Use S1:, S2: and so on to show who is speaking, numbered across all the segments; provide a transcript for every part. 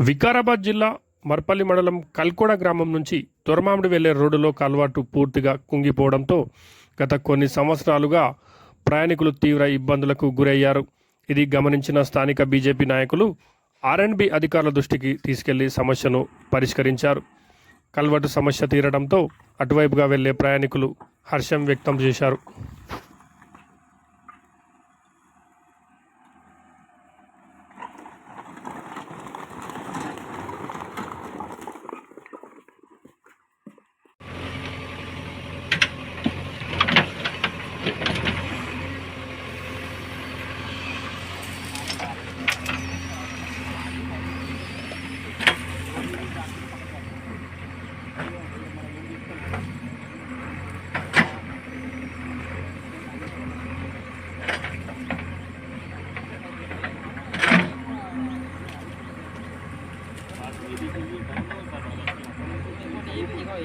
S1: వికారాబాద్ జిల్లా మర్పల్లి మండలం కల్కోడ గ్రామం నుంచి తొరమామిడి వెళ్ళే రోడ్డులో కలవాటు పూర్తిగా కుంగిపోవడంతో గత కొన్ని సంవత్సరాలుగా ప్రయాణికులు తీవ్ర ఇబ్బందులకు గురయ్యారు. ఇది గమనించిన స్థానిక బీజేపీ నాయకులు ఆర్ఎండ్బి అధికారుల దృష్టికి తీసుకెళ్ళి సమస్యను పరిష్కరించారు. కల్వటు సమస్య తీరడంతో అటువైపుగా వెళ్ళే ప్రయాణికులు హర్షం వ్యక్తం చేశారు.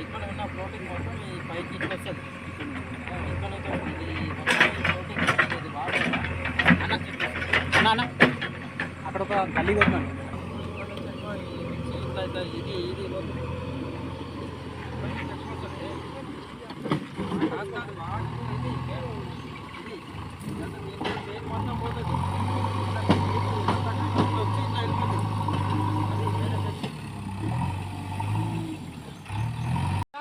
S2: ఇక్కడ ఉన్న ఫ్లోటింగ్ మొత్తం ఈ పైకి ఇట్లా వస్తుంది ఇక్కడ నుంచి ఫ్లోటింగ్ ఇది వాటర్ అన్న అక్కడ ఒక గల్లీ కొట్టినాను ఇట్లా ఇట్లా ఇది ఇది కాదు, కాదు, ఇది ఇది మొత్తం పోతుంది ఇట్లా వచ్చి ఇట్లా వెళ్ళిపోతుంది అది వేరే సెక్షన్.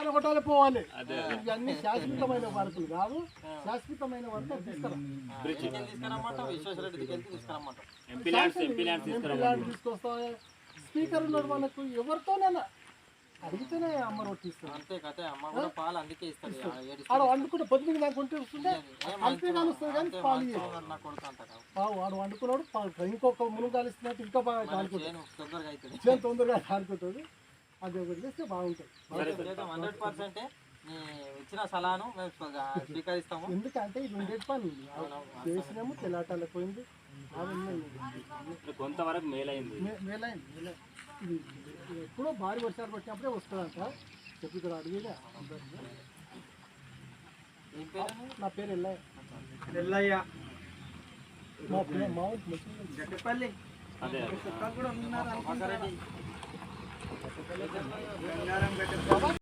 S3: కొట్టాలి పోవాలి. ఇవన్నీ శాశ్వతమైన వర్కులు కాదు శాశ్వతమైన వర్క్ తీసుకురా తీసుకొస్తా స్పీకర్ ఉన్నాడు మనకు ఎవరితోనైనా. అడిగితేనే అమ్మ రొట్టి ఇస్తాను
S2: అంతే కదే అమ్మ కూడా పాలు అందుకే ఏడు
S3: ఆడ వండుకుంటే పొద్దున దాకా ఉంటే వస్తుంటే అంతే కానీ
S2: అంతే
S3: పాలు
S2: మంచిగా ఉన్నాడు నా కొడుకు అంత కాదు.
S3: పావు వాడు వండుకున్నాడు పాలు. ఇంకొక మునుగు కాలుస్తున్నట్టు ఇంకా బాగా కాలుకుంటుంది
S2: తొందరగా అవుతుంది
S3: తొందరగా కాలుకుంటుంది అది ఒకటి చేస్తే బాగుంటుంది.
S2: హండ్రెడ్ పర్సెంట్ నీ ఇచ్చిన సలహాను స్వీకరిస్తాము.
S3: ఎందుకంటే ఇది ఉండేది పని చేసినాము తెలాటాలు పోయింది.
S4: కొంతవరకు మేలైంది.
S3: మేలైంది ఎప్పుడో భారీ వర్షాలు పట్టినప్పుడే వస్తుందంట. చెప్పి ఇక్కడ
S2: పేరు?
S3: నా పేరు ఎల్లయ్య.
S5: ఎల్లయ్య.
S3: మా పేరు మా ఊరు.
S5: గడ్డపల్లి
S4: అదే.
S5: కూడా ఉన్నారు
S2: మకరెడ్డి
S5: బంగారం గడ్డ